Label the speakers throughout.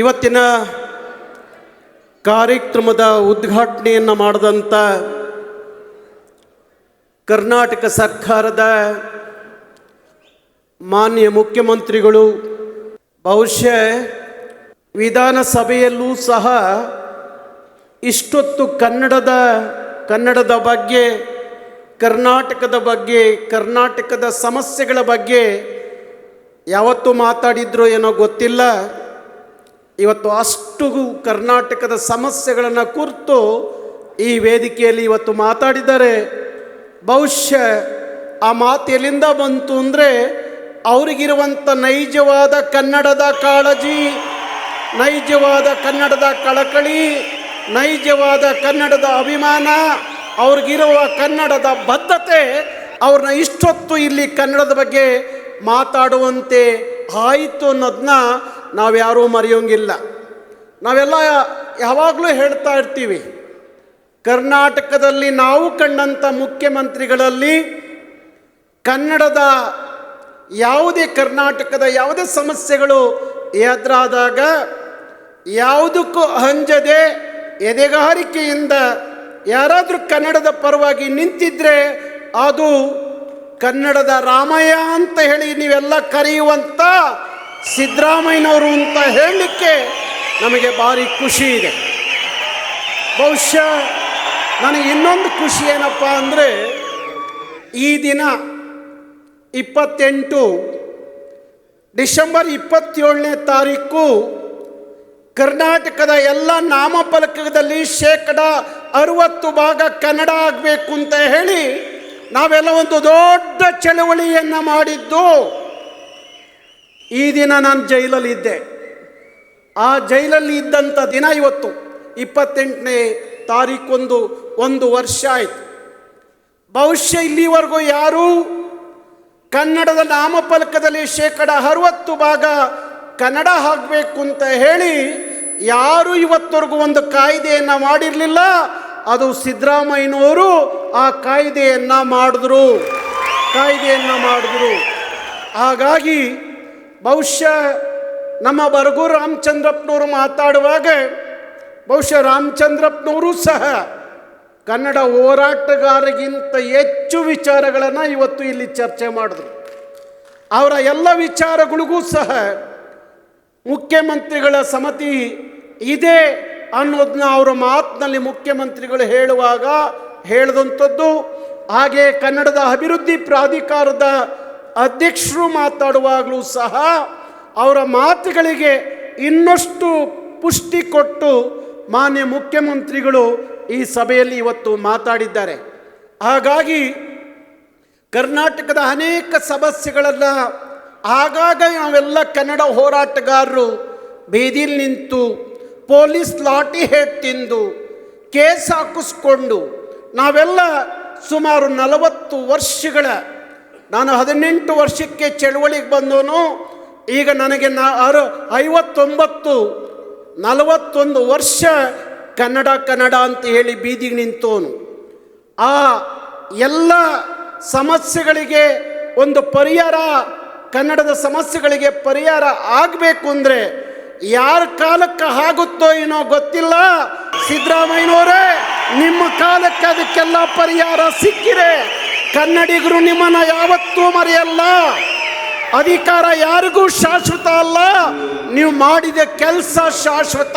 Speaker 1: ಇವತ್ತಿನ ಕಾರ್ಯಕ್ರಮದ ಉದ್ಘಾಟನೆಯನ್ನು ಮಾಡಿದಂಥ ಕರ್ನಾಟಕ ಸರ್ಕಾರದ ಮಾನ್ಯ ಮುಖ್ಯಮಂತ್ರಿಗಳು, ಬಹುಶಃ ವಿಧಾನಸಭೆಯಲ್ಲೂ ಸಹ ಇಷ್ಟೊತ್ತು ಕನ್ನಡದ ಕನ್ನಡದ ಬಗ್ಗೆ, ಕರ್ನಾಟಕದ ಬಗ್ಗೆ, ಕರ್ನಾಟಕದ ಸಮಸ್ಯೆಗಳ ಬಗ್ಗೆ ಯಾವತ್ತು ಮಾತಾಡಿದ್ರೋ ಏನೋ ಗೊತ್ತಿಲ್ಲ. ಇವತ್ತು ಅಷ್ಟು ಕರ್ನಾಟಕದ ಸಮಸ್ಯೆಗಳನ್ನು ಕುರಿತು ಈ ವೇದಿಕೆಯಲ್ಲಿ ಇವತ್ತು ಮಾತಾಡಿದ್ದಾರೆ. ಬಹುಶಃ ಆ ಮಾತು ಎಲ್ಲಿಂದ ಬಂತು ಅಂದರೆ ಅವರಿಗಿರುವಂಥ ನೈಜವಾದ ಕನ್ನಡದ ಕಾಳಜಿ, ನೈಜವಾದ ಕನ್ನಡದ ಕಳಕಳಿ, ನೈಜವಾದ ಕನ್ನಡದ ಅಭಿಮಾನ, ಅವ್ರಿಗಿರುವ ಕನ್ನಡದ ಬದ್ಧತೆ, ಅವ್ರನ್ನ ಇಷ್ಟೊತ್ತು ಇಲ್ಲಿ ಕನ್ನಡದ ಬಗ್ಗೆ ಮಾತಾಡುವಂತೆ ಆಯಿತು ಅನ್ನೋದನ್ನ ನಾವ್ಯಾರೂ ಮರೆಯೋಂಗಿಲ್ಲ. ನಾವೆಲ್ಲ ಯಾವಾಗಲೂ ಹೇಳ್ತಾ ಇರ್ತೀವಿ, ಕರ್ನಾಟಕದಲ್ಲಿ ನಾವು ಕಂಡಂಥ ಮುಖ್ಯಮಂತ್ರಿಗಳಲ್ಲಿ ಕನ್ನಡದ ಯಾವುದೇ ಕರ್ನಾಟಕದ ಯಾವುದೇ ಸಮಸ್ಯೆಗಳು ಎದುರಾದಾಗ ಯಾವುದಕ್ಕೂ ಹಂಜದೆ ಎದೆಗಾರಿಕೆಯಿಂದ ಯಾರಾದರೂ ಕನ್ನಡದ ಪರವಾಗಿ ನಿಂತಿದ್ರೆ ಅದು ಕನ್ನಡದ ರಾಮಯ್ಯ ಅಂತ ಹೇಳಿ ನೀವೆಲ್ಲ ಕರೆಯುವಂಥ ಸಿದ್ದರಾಮಯ್ಯನವರು ಅಂತ ಹೇಳಲಿಕ್ಕೆ ನಮಗೆ ಭಾರಿ ಖುಷಿ ಇದೆ. ಬಹುಶಃ ನನಗೆ ಇನ್ನೊಂದು ಖುಷಿ ಏನಪ್ಪ ಅಂದರೆ ಈ ದಿನ ಇಪ್ಪತ್ತೆಂಟು ಡಿಸೆಂಬರ್ ಇಪ್ಪತ್ತೇಳನೇ ತಾರೀಕು ಕರ್ನಾಟಕದ ಎಲ್ಲ ನಾಮಫಲಕದಲ್ಲಿ ಶೇಕಡ ಅರುವತ್ತು ಭಾಗ ಕನ್ನಡ ಆಗಬೇಕು ಅಂತ ಹೇಳಿ ನಾವೆಲ್ಲ ಒಂದು ದೊಡ್ಡ ಚಳವಳಿಯನ್ನು ಮಾಡಿದ್ದು. ಈ ದಿನ ನಾನು ಜೈಲಲ್ಲಿ ಇದ್ದೆ. ಆ ಜೈಲಲ್ಲಿ ಇದ್ದಂಥ ದಿನ ಇವತ್ತು, ಇಪ್ಪತ್ತೆಂಟನೇ ತಾರೀಕೊಂದು ಒಂದು ವರ್ಷ ಆಯಿತು. ಬಹುಶಃ ಇಲ್ಲಿವರೆಗೂ ಯಾರೂ ಕನ್ನಡದ ನಾಮಫಲಕದಲ್ಲಿ ಶೇಕಡ ಅರವತ್ತು ಭಾಗ ಕನ್ನಡ ಆಗಬೇಕು ಅಂತ ಹೇಳಿ ಯಾರು ಇವತ್ತವರೆಗೂ ಒಂದು ಕಾಯ್ದೆಯನ್ನು ಮಾಡಿರಲಿಲ್ಲ. ಅದು ಸಿದ್ದರಾಮಯ್ಯನವರು ಆ ಕಾಯ್ದೆಯನ್ನು ಮಾಡಿದ್ರು. ಕಾಯ್ದೆಯನ್ನು ಮಾಡಿದ್ರು. ಹಾಗಾಗಿ ಬಹುಶಃ ನಮ್ಮ ಬರಗು ರಾಮಚಂದ್ರಪ್ಪನವರು ಮಾತಾಡುವಾಗ ಬಹುಶಃ ರಾಮಚಂದ್ರಪ್ಪನವರು ಸಹ ಕನ್ನಡ ಹೋರಾಟಗಾರಿಗಿಂತ ಹೆಚ್ಚು ವಿಚಾರಗಳನ್ನು ಇವತ್ತು ಇಲ್ಲಿ ಚರ್ಚೆ ಮಾಡಿದ್ರು. ಅವರ ಎಲ್ಲ ವಿಚಾರಗಳಿಗೂ ಸಹ ಮುಖ್ಯಮಂತ್ರಿಗಳ ಸಮಿತಿ ಇದೆ ಅನ್ನೋದನ್ನ ಅವರ ಮಾತಿನಲ್ಲಿ ಮುಖ್ಯಮಂತ್ರಿಗಳು ಹೇಳುವಾಗ ಹೇಳಿದಂಥದ್ದು. ಹಾಗೆ ಕನ್ನಡದ ಅಭಿವೃದ್ಧಿ ಪ್ರಾಧಿಕಾರದ ಅಧ್ಯಕ್ಷರು ಮಾತಾಡುವಾಗಲೂ ಸಹ ಅವರ ಮಾತುಗಳಿಗೆ ಇನ್ನಷ್ಟು ಪುಷ್ಟಿ ಕೊಟ್ಟು ಮಾನ್ಯ ಮುಖ್ಯಮಂತ್ರಿಗಳು ಈ ಸಭೆಯಲ್ಲಿ ಇವತ್ತು ಮಾತಾಡಿದ್ದಾರೆ. ಹಾಗಾಗಿ ಕರ್ನಾಟಕದ ಅನೇಕ ಸಮಸ್ಯೆಗಳನ್ನು ಆಗಾಗ ನಾವೆಲ್ಲ ಕನ್ನಡ ಹೋರಾಟಗಾರರು ಬೀದಿಲಿ ನಿಂತು ಪೊಲೀಸ್ ಲಾಠಿ ಹೇಟ್ ತಿಂದು ಕೇಸ್ ಹಾಕಿಸ್ಕೊಂಡು ನಾವೆಲ್ಲ ಸುಮಾರು ನಲವತ್ತು ವರ್ಷಗಳ ನಾನು ಹದಿನೆಂಟು ವರ್ಷಕ್ಕೆ ಚಳುವಳಿಗೆ ಬಂದವನು, ಈಗ ನನಗೆ ನಾ ಅರು ಐವತ್ತೊಂಬತ್ತು, ನಲವತ್ತೊಂದು ವರ್ಷ ಕನ್ನಡ ಕನ್ನಡ ಅಂತ ಹೇಳಿ ಬೀದಿಗೆ ನಿಂತವನು. ಆ ಎಲ್ಲ ಸಮಸ್ಯೆಗಳಿಗೆ ಒಂದು ಪರಿಹಾರ, ಕನ್ನಡದ ಸಮಸ್ಯೆಗಳಿಗೆ ಪರಿಹಾರ ಆಗಬೇಕು ಅಂದರೆ ಯಾರ ಕಾಲಕ್ಕೆ ಆಗುತ್ತೋ ಏನೋ ಗೊತ್ತಿಲ್ಲ, ಸಿದ್ದರಾಮಯ್ಯನವರೇ, ನಿಮ್ಮ ಕಾಲಕ್ಕೆ ಅದಕ್ಕೆಲ್ಲ ಪರಿಹಾರ ಸಿಕ್ಕಿದೆ. ಕನ್ನಡಿಗರು ನಿಮ್ಮನ್ನು ಯಾವತ್ತೂ ಮರೆಯಲ್ಲ. ಅಧಿಕಾರ ಯಾರಿಗೂ ಶಾಶ್ವತ ಅಲ್ಲ. ನೀವು ಮಾಡಿದ ಕೆಲಸ ಶಾಶ್ವತ.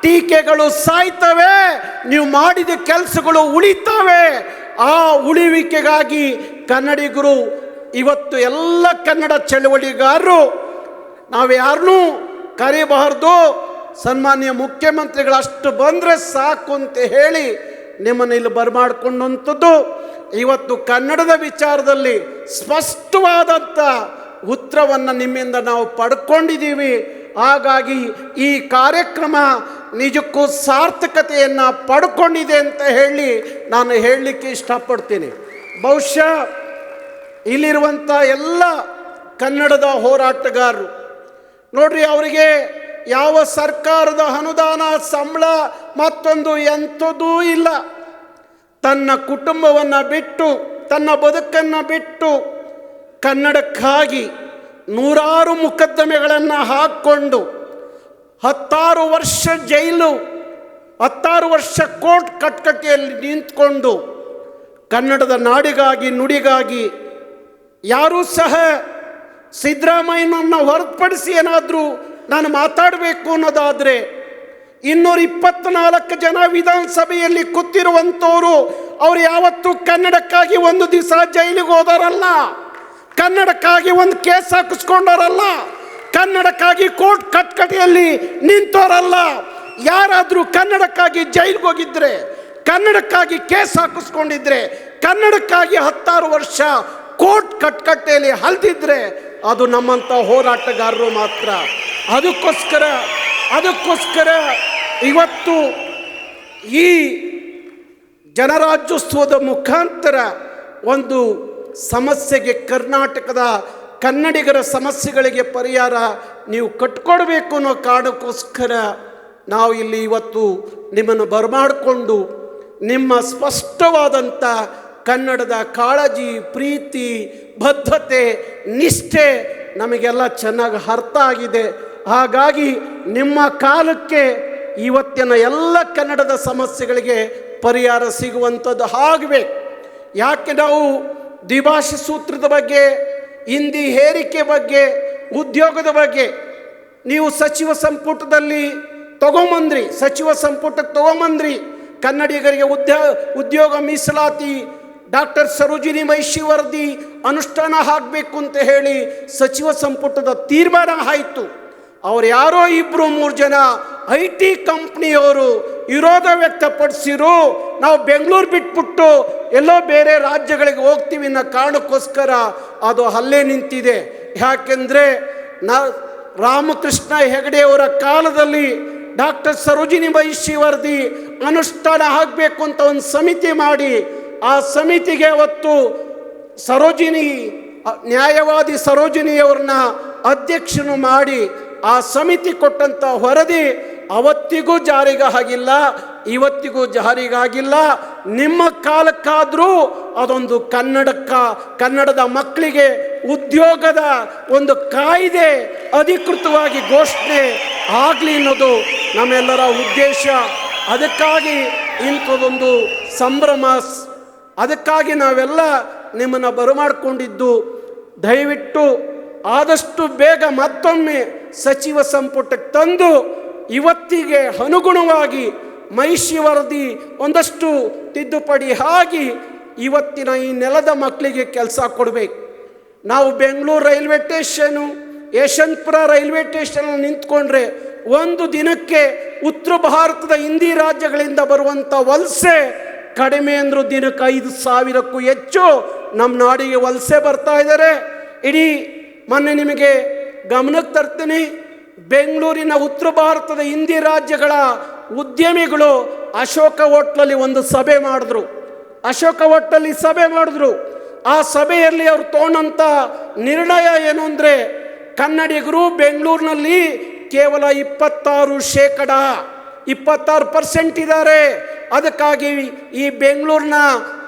Speaker 1: ಟೀಕೆಗಳು ಸಾಯ್ತವೆ. ನೀವು ಮಾಡಿದ ಕೆಲಸಗಳು ಉಳಿತವೆ. ಆ ಉಳಿವಿಕೆಗಾಗಿ ಕನ್ನಡಿಗರು, ಇವತ್ತು ಎಲ್ಲ ಕನ್ನಡ ಚಳವಳಿಗಾರರು ನಾವು ಯಾರನ್ನೂ ಕರಿಬಾರ್ದು. ಸನ್ಮಾನ್ಯ ಮುಖ್ಯಮಂತ್ರಿಗಳು ಅಷ್ಟು ಬಂದರೆ ಸಾಕು ಅಂತ ಹೇಳಿ ನಿಮ್ಮನ್ನು ಇಲ್ಲಿ ಬರಮಾಡ್ಕೊಂಡಂಥದ್ದು ಇವತ್ತು ಕನ್ನಡದ ವಿಚಾರದಲ್ಲಿ ಸ್ಪಷ್ಟವಾದಂಥ ಉತ್ತರವನ್ನು ನಿಮ್ಮಿಂದ ನಾವು ಪಡ್ಕೊಂಡಿದ್ದೀವಿ. ಹಾಗಾಗಿ ಈ ಕಾರ್ಯಕ್ರಮ ನಿಜಕ್ಕೂ ಸಾರ್ಥಕತೆಯನ್ನು ಪಡ್ಕೊಂಡಿದೆ ಅಂತ ಹೇಳಿ ನಾನು ಹೇಳಲಿಕ್ಕೆ ಇಷ್ಟಪಡ್ತೀನಿ. ಬಹುಶಃ ಇಲ್ಲಿರುವಂಥ ಎಲ್ಲ ಕನ್ನಡದ ಹೋರಾಟಗಾರರು, ನೋಡ್ರಿ ಅವರಿಗೆ ಯಾವ ಸರ್ಕಾರದ ಅನುದಾನ, ಸಂಬಳ ಮತ್ತೊಂದು ಎಂಥದೂ ಇಲ್ಲ. ತನ್ನ ಕುಟುಂಬವನ್ನು ಬಿಟ್ಟು, ತನ್ನ ಬದುಕನ್ನು ಬಿಟ್ಟು ಕನ್ನಡಕ್ಕಾಗಿ ನೂರಾರು ಮೊಕದ್ದಮೆಗಳನ್ನು ಹಾಕ್ಕೊಂಡು ಹತ್ತಾರು ವರ್ಷ ಜೈಲು, ಹತ್ತಾರು ವರ್ಷ ಕೋರ್ಟ್ ಕಟ್ಕಟೆಯಲ್ಲಿ ನಿಂತ್ಕೊಂಡು ಕನ್ನಡದ ನಾಡಿಗಾಗಿ, ನುಡಿಗಾಗಿ ಯಾರೂ ಸಹ ಸಿದ್ದರಾಮಯ್ಯನನ್ನು ಹೊರತುಪಡಿಸಿ ಏನಾದರೂ ನಾನು ಮಾತಾಡಬೇಕು ಅನ್ನೋದಾದರೆ ಇನ್ನೂರ ಇಪ್ಪತ್ನಾಲ್ಕು ಜನ ವಿಧಾನಸಭೆಯಲ್ಲಿ ಕೂತಿರುವಂಥವರು ಅವ್ರು ಯಾವತ್ತೂ ಕನ್ನಡಕ್ಕಾಗಿ ಒಂದು ದಿವಸ ಜೈಲಿಗೆ ಹೋದಾರಲ್ಲ ಕನ್ನಡಕ್ಕಾಗಿ ಒಂದು ಕೇಸ್ ಹಾಕಿಸ್ಕೊಂಡವರಲ್ಲ. ಕನ್ನಡಕ್ಕಾಗಿ ಕೋರ್ಟ್ ಕಟ್ಕಟೆಯಲ್ಲಿ ನಿಂತವರಲ್ಲ. ಯಾರಾದರೂ ಕನ್ನಡಕ್ಕಾಗಿ ಜೈಲಿಗೆ ಹೋಗಿದ್ರೆ, ಕನ್ನಡಕ್ಕಾಗಿ ಕೇಸ್ ಹಾಕಿಸ್ಕೊಂಡಿದ್ರೆ, ಕನ್ನಡಕ್ಕಾಗಿ ಹತ್ತಾರು ವರ್ಷ ಕೋರ್ಟ್ ಕಟ್ಕಟ್ಟೆಯಲ್ಲಿ ಹಲ್ದಿದ್ರೆ ಅದು ನಮ್ಮಂಥ ಹೋರಾಟಗಾರರು ಮಾತ್ರ. ಅದಕ್ಕೋಸ್ಕರ ಅದಕ್ಕೋಸ್ಕರ ಇವತ್ತು ಈ ಜನರಾಜ್ಯೋತ್ಸವದ ಮುಖಾಂತರ ಒಂದು ಸಮಸ್ಯೆಗೆ ಕರ್ನಾಟಕದ ಕನ್ನಡಿಗರ ಸಮಸ್ಯೆಗಳಿಗೆ ಪರಿಹಾರ ನೀವು ಕಟ್ಕೊಡ್ಬೇಕು ಅನ್ನೋ ಕಾರಣಕ್ಕೋಸ್ಕರ ನಾವು ಇಲ್ಲಿ ಇವತ್ತು ನಿಮ್ಮನ್ನು ಬರಮಾಡಿಕೊಂಡು ನಿಮ್ಮ ಸ್ಪಷ್ಟವಾದಂಥ ಕನ್ನಡದ ಕಾಳಜಿ, ಪ್ರೀತಿ, ಬದ್ಧತೆ, ನಿಷ್ಠೆ ನಮಗೆಲ್ಲ ಚೆನ್ನಾಗಿ ಅರ್ಥ ಆಗಿದೆ. ಹಾಗಾಗಿ ನಿಮ್ಮ ಕಾಲಕ್ಕೆ ಇವತ್ತಿನ ಎಲ್ಲ ಕನ್ನಡದ ಸಮಸ್ಯೆಗಳಿಗೆ ಪರಿಹಾರ ಸಿಗುವಂಥದ್ದು ಆಗಬೇಕು ಯಾಕೆ ನಾವು ದ್ವಿಭಾಷೆ ಸೂತ್ರದ ಬಗ್ಗೆ, ಹಿಂದಿ ಹೇರಿಕೆ ಬಗ್ಗೆ, ಉದ್ಯೋಗದ ಬಗ್ಗೆ ನೀವು ಸಚಿವ ಸಂಪುಟದಲ್ಲಿ ತಗೊಂಬಂದ್ರಿ, ಸಚಿವ ಸಂಪುಟಕ್ಕೆ ತಗೊಂಬಂದ್ರಿ, ಕನ್ನಡಿಗರಿಗೆ ಉದ್ಯೋಗ ಉದ್ಯೋಗ ಮೀಸಲಾತಿ, ಡಾಕ್ಟರ್ ಸರೋಜಿನಿ ಮಹಿಷಿ ವರದಿ ಅನುಷ್ಠಾನ ಆಗಬೇಕು ಅಂತ ಹೇಳಿ ಸಚಿವ ಸಂಪುಟದ ತೀರ್ಮಾನ ಆಯಿತು. ಅವ್ರು ಯಾರೋ ಇಬ್ಬರು ಮೂರು ಜನ ಐ ಟಿ ಕಂಪ್ನಿಯವರು ವಿರೋಧ ವ್ಯಕ್ತಪಡಿಸಿರು. ನಾವು ಬೆಂಗಳೂರು ಬಿಟ್ಬಿಟ್ಟು ಎಲ್ಲೋ ಬೇರೆ ರಾಜ್ಯಗಳಿಗೆ ಹೋಗ್ತೀವಿ ಅನ್ನೋ ಕಾರಣಕ್ಕೋಸ್ಕರ ಅದು ಅಲ್ಲೇ ನಿಂತಿದೆ. ಯಾಕೆಂದರೆ ನಾ ರಾಮಕೃಷ್ಣ ಹೆಗಡೆಯವರ ಕಾಲದಲ್ಲಿ ಡಾಕ್ಟರ್ ಸರೋಜಿನಿ ವರದಿ ಅನುಷ್ಠಾನ ಆಗಬೇಕು ಅಂತ ಒಂದು ಸಮಿತಿ ಮಾಡಿ, ಆ ಸಮಿತಿಗೆ ಅವತ್ತು ಸರೋಜಿನಿ, ನ್ಯಾಯವಾದಿ ಸರೋಜಿನಿಯವ್ರನ್ನ ಅಧ್ಯಕ್ಷನು ಮಾಡಿ ಆ ಸಮಿತಿ ಕೊಟ್ಟಂಥ ವರದಿ ಅವತ್ತಿಗೂ ಜಾರಿಗಾಗಿಲ್ಲ ಇವತ್ತಿಗೂ ಜಾರಿಗಾಗಿಲ್ಲ ನಿಮ್ಮ ಕಾಲಕ್ಕಾದರೂ ಅದೊಂದು ಕನ್ನಡಕ್ಕ, ಕನ್ನಡದ ಮಕ್ಕಳಿಗೆ ಉದ್ಯೋಗದ ಒಂದು ಕಾಯ್ದೆ ಅಧಿಕೃತವಾಗಿ ಘೋಷಣೆ ಆಗಲಿ ಅನ್ನೋದು ನಮ್ಮೆಲ್ಲರ ಉದ್ದೇಶ. ಅದಕ್ಕಾಗಿ ಇಂಥದೊಂದು ಸಂಭ್ರಮ ಅದಕ್ಕಾಗಿ ನಾವೆಲ್ಲ ನಿಮ್ಮನ್ನು ಬರಮಾಡಿಕೊಂಡಿದ್ದು. ದಯವಿಟ್ಟು ಆದಷ್ಟು ಬೇಗ ಮತ್ತೊಮ್ಮೆ ಸಚಿವ ಸಂಪುಟಕ್ಕೆ ತಂದು ಇವತ್ತಿಗೆ ಅನುಗುಣವಾಗಿ ಮಹಿಷಿ ವರದಿ ಒಂದಷ್ಟು ತಿದ್ದುಪಡಿ ಆಗಿ ಇವತ್ತಿನ ಈ ನೆಲದ ಮಕ್ಕಳಿಗೆ ಕೆಲಸ ಕೊಡಬೇಕು. ನಾವು Bengaluru railway station, Yeshwantpur railway station ನಿಂತ್ಕೊಂಡ್ರೆ ಒಂದು ದಿನಕ್ಕೆ ಉತ್ತರ ಭಾರತದ ಹಿಂದಿ ರಾಜ್ಯಗಳಿಂದ ಬರುವಂಥ ವಲಸೆ ಕಡಿಮೆ ಅಂದರೂ ದಿನಕ್ಕೆ ಐದು ಸಾವಿರಕ್ಕೂ ಹೆಚ್ಚು ನಮ್ಮ ನಾಡಿಗೆ ವಲಸೆ ಬರ್ತಾ ಇದ್ದಾರೆ ಇಡೀ ಮೊನ್ನೆ ನಿಮಗೆ ಗಮನಕ್ಕೆ ತರ್ತೀನಿ. ಬೆಂಗಳೂರಿನ ಉತ್ತರ ಭಾರತದ ಹಿಂದಿ ರಾಜ್ಯಗಳ ಉದ್ಯಮಿಗಳು ಅಶೋಕ ಹೋಟ್ಲಲ್ಲಿ ಒಂದು ಸಭೆ ಮಾಡಿದ್ರು. ಅಶೋಕ ಹೋಟ್ಲಲ್ಲಿ ಸಭೆ ಮಾಡಿದ್ರು. ಆ ಸಭೆಯಲ್ಲಿ ಅವರು ತಗೊಂಡಂಥ ನಿರ್ಣಯ ಏನು ಅಂದರೆ ಕನ್ನಡಿಗರು ಬೆಂಗಳೂರಿನಲ್ಲಿ ಕೇವಲ ಇಪ್ಪತ್ತಾರು ಶೇಕಡ, ಇಪ್ಪತ್ತಾರು ಪರ್ಸೆಂಟ್ ಇದ್ದಾರೆ. ಅದಕ್ಕಾಗಿ ಈ ಬೆಂಗಳೂರಿನ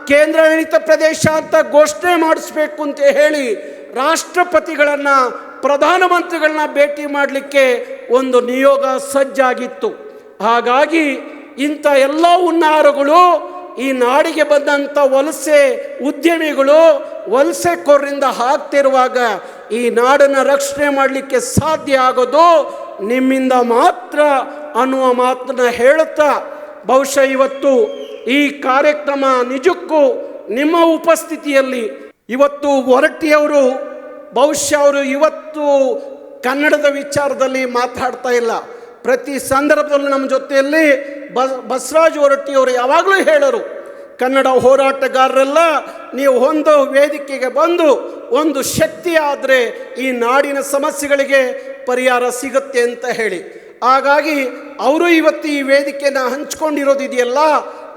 Speaker 1: ಕೇಂದ್ರಾಡಳಿತ ಪ್ರದೇಶ ಅಂತ ಘೋಷಣೆ ಮಾಡಿಸ್ಬೇಕು ಅಂತ ಹೇಳಿ ರಾಷ್ಟ್ರಪತಿಗಳನ್ನು ಪ್ರಧಾನಮಂತ್ರಿಗಳನ್ನ ಭೇಟಿ ಮಾಡಲಿಕ್ಕೆ ಒಂದು ನಿಯೋಗ ಸಜ್ಜಾಗಿತ್ತು. ಹಾಗಾಗಿ ಇಂಥ ಎಲ್ಲ ಹುನ್ನಾರಗಳು ಈ ನಾಡಿಗೆ ಬಂದಂಥ ವಲಸೆ ಉದ್ಯಮಿಗಳು ವಲಸೆ ಕೊರರಿಂದ ಹಾಕ್ತಿರುವಾಗ ಈ ನಾಡನ್ನು ರಕ್ಷಣೆ ಮಾಡಲಿಕ್ಕೆ ಸಾಧ್ಯ ಆಗೋದು ನಿಮ್ಮಿಂದ ಮಾತ್ರ ಅನ್ನುವ ಮಾತನ್ನ ಹೇಳುತ್ತಾ ಬಹುಶಃ ಇವತ್ತು ಈ ಕಾರ್ಯಕ್ರಮ ನಿಜಕ್ಕೂ ನಿಮ್ಮ ಉಪಸ್ಥಿತಿಯಲ್ಲಿ ಇವತ್ತು ಹೊರಟ್ಟಿಯವರು ಬಹುಶಃ ಅವರು ಇವತ್ತು ಕನ್ನಡದ ವಿಚಾರದಲ್ಲಿ ಮಾತಾಡ್ತಾ ಇಲ್ಲ. ಪ್ರತಿ ಸಂದರ್ಭದಲ್ಲೂ ನಮ್ಮ ಜೊತೆಯಲ್ಲಿ ಬಸ್, ಬಸವರಾಜ್ ಹೊರಟ್ಟಿಯವರು ಯಾವಾಗಲೂ ಹೇಳರು, ಕನ್ನಡ ಹೋರಾಟಗಾರರೆಲ್ಲ ನೀವು ಒಂದು ವೇದಿಕೆಗೆ ಬಂದು ಒಂದು ಶಕ್ತಿ ಆದರೆ ಈ ನಾಡಿನ ಸಮಸ್ಯೆಗಳಿಗೆ ಪರಿಹಾರ ಸಿಗುತ್ತೆ ಅಂತ ಹೇಳಿ. ಹಾಗಾಗಿ ಅವರು ಇವತ್ತು ಈ ವೇದಿಕೆನ ಹಂಚ್ಕೊಂಡಿರೋದಿದೆಯಲ್ಲ,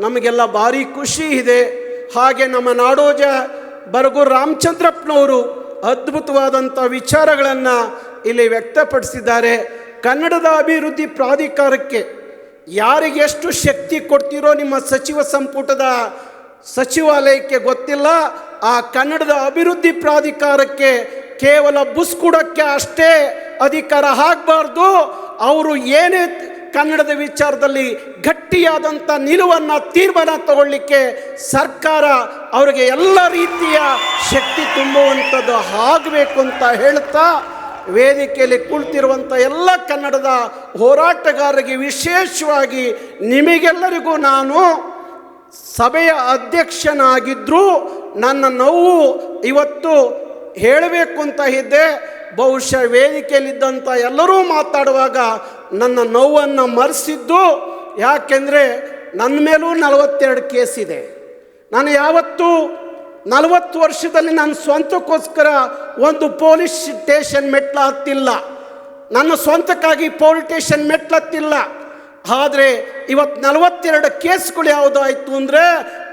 Speaker 1: ನಮಗೆಲ್ಲ ಭಾರಿ ಖುಷಿ ಇದೆ. ಹಾಗೆ ನಮ್ಮ ನಾಡೋಜ ಬರಗು ರಾಮಚಂದ್ರಪ್ಪನವರು ಅದ್ಭುತವಾದಂಥ ವಿಚಾರಗಳನ್ನು ಇಲ್ಲಿ ವ್ಯಕ್ತಪಡಿಸಿದ್ದಾರೆ. ಕನ್ನಡದ ಅಭಿವೃದ್ಧಿ ಪ್ರಾಧಿಕಾರಕ್ಕೆ ಯಾರಿಗೆ ಎಷ್ಟು ಶಕ್ತಿ ಕೊಡ್ತೀರೋ ನಿಮ್ಮ ಸಚಿವ ಸಂಪುಟದ ಸಚಿವಾಲಯಕ್ಕೆ ಗೊತ್ತಿಲ್ಲ. ಆ ಕನ್ನಡದ ಅಭಿವೃದ್ಧಿ ಪ್ರಾಧಿಕಾರಕ್ಕೆ ಕೇವಲ ಬುಸ್ ಕೊಡೋಕ್ಕೆ ಅಷ್ಟೇ ಅಧಿಕಾರ ಆಗಬಾರ್ದು. ಅವರು ಏನೇ ಕನ್ನಡದ ವಿಚಾರದಲ್ಲಿ ಗಟ್ಟಿಯಾದಂಥ ನಿಲುವನ್ನು ತೀರ್ಮಾನ ತಗೊಳ್ಳಿಕ್ಕೆ ಸರ್ಕಾರ ಅವರಿಗೆ ಎಲ್ಲ ರೀತಿಯ ಶಕ್ತಿ ತುಂಬುವಂಥದ್ದು ಆಗಬೇಕು ಅಂತ ಹೇಳ್ತಾ, ವೇದಿಕೆಯಲ್ಲಿ ಕುಳಿತಿರುವಂಥ ಎಲ್ಲ ಕನ್ನಡದ ಹೋರಾಟಗಾರರಿಗೆ ವಿಶೇಷವಾಗಿ ನಿಮಗೆಲ್ಲರಿಗೂ ನಾನು ಸಭೆಯ ಅಧ್ಯಕ್ಷನಾಗಿದ್ದರೂ ನನ್ನ ನೋವು ಇವತ್ತು ಹೇಳಬೇಕು ಅಂತ ಇದ್ದೆ. ಬಹುಶಃ ವೇದಿಕೆಯಲ್ಲಿದ್ದಂಥ ಎಲ್ಲರೂ ಮಾತಾಡುವಾಗ ನನ್ನ ನೋವನ್ನು ಮರೆಸಿದ್ದು ಯಾಕೆಂದರೆ ನನ್ನ ಮೇಲೂ ನಲವತ್ತೆರಡು ಕೇಸ್ ಇದೆ. ನಾನು ಯಾವತ್ತೂ ನಲವತ್ತು ವರ್ಷದಲ್ಲಿ ನನ್ನ ಸ್ವಂತಕ್ಕೋಸ್ಕರ ಒಂದು ಪೊಲೀಸ್ ಸ್ಟೇಷನ್ ಮೆಟ್ಲ ಹತ್ತಿಲ್ಲ. ನನ್ನ ಸ್ವಂತಕ್ಕಾಗಿ ಪೊಲೀಸ್ ಸ್ಟೇಷನ್ ಮೆಟ್ಲತ್ತಿಲ್ಲ ಆದರೆ ಇವತ್ತು ನಲವತ್ತೆರಡು ಕೇಸ್ಗಳು ಯಾವುದಾಯಿತು ಅಂದರೆ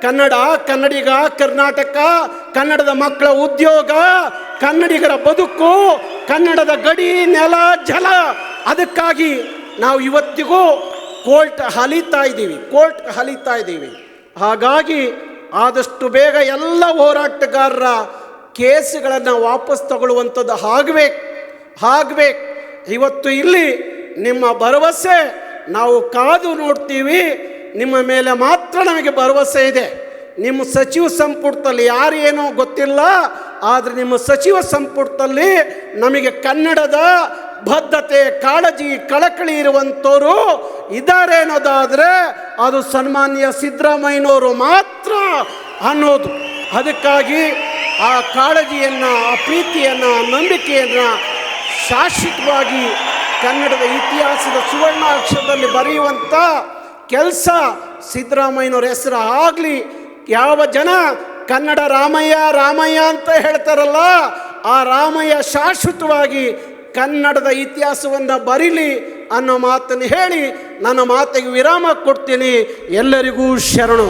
Speaker 1: ಕನ್ನಡ, ಕನ್ನಡಿಗ, ಕರ್ನಾಟಕ, ಕನ್ನಡದ ಮಕ್ಕಳ ಉದ್ಯೋಗ, ಕನ್ನಡಿಗರ ಬದುಕು, ಕನ್ನಡದ ಗಡಿ, ನೆಲ, ಜಲ. ಅದಕ್ಕಾಗಿ ನಾವು ಇವತ್ತಿಗೂ ಕೋರ್ಟ್ ಹಲಿತಾ ಇದ್ದೀವಿ, ಕೋರ್ಟ್ ಹಲಿತಾ ಇದ್ದೀವಿ. ಹಾಗಾಗಿ ಆದಷ್ಟು ಬೇಗ ಎಲ್ಲ ಹೋರಾಟಗಾರರ ಕೇಸುಗಳನ್ನು ವಾಪಸ್ ತಗೊಳ್ಳುವಂಥದ್ದು ಆಗಬೇಕು ಆಗಬೇಕು. ಇವತ್ತು ಇಲ್ಲಿ ನಿಮ್ಮ ಭರವಸೆ ನಾವು ಕಾದು ನೋಡ್ತೀವಿ, ನಿಮ್ಮ ಮೇಲೆ ಮಾತ್ರ ನಮಗೆ ಭರವಸೆ ಇದೆ. ನಿಮ್ಮ ಸಚಿವ ಸಂಪುಟದಲ್ಲಿ ಯಾರೇನೋ ಗೊತ್ತಿಲ್ಲ, ಆದರೆ ನಿಮ್ಮ ಸಚಿವ ಸಂಪುಟದಲ್ಲಿ ನಮಗೆ ಕನ್ನಡದ ಬದ್ಧತೆ, ಕಾಳಜಿ, ಕಳಕಳಿ ಇರುವಂಥವರು ಇದ್ದಾರೆ ಅನ್ನೋದಾದರೆ ಅದು ಸನ್ಮಾನ್ಯ ಸಿದ್ದರಾಮಯ್ಯನವರು ಮಾತ್ರ ಅನ್ನೋದು. ಅದಕ್ಕಾಗಿ ಆ ಕಾಳಜಿಯನ್ನು, ಆ ಪ್ರೀತಿಯನ್ನು, ನಂಬಿಕೆಯನ್ನು ಶಾಶ್ವತವಾಗಿ ಕನ್ನಡದ ಇತಿಹಾಸದ ಸುವರ್ಣಾಕ್ಷರದಲ್ಲಿ ಬರೆಯುವಂಥ ಕೆಲಸ ಸಿದ್ದರಾಮಯ್ಯನವ್ರ ಹೆಸರು ಆಗಲಿ, ಯಾವ ಜನ ಕನ್ನಡ ರಾಮಯ್ಯ ರಾಮಯ್ಯ ಅಂತ ಹೇಳ್ತಾರಲ್ಲ, ಆ ರಾಮಯ್ಯ ಶಾಶ್ವತವಾಗಿ ಕನ್ನಡದ ಇತಿಹಾಸವನ್ನು ಬರೀಲಿ ಅನ್ನೋ ಮಾತನ್ನು ಹೇಳಿ ನನ್ನ ಮಾತಿಗೆ ವಿರಾಮ ಕೊಡ್ತೀನಿ. ಎಲ್ಲರಿಗೂ ಶರಣು.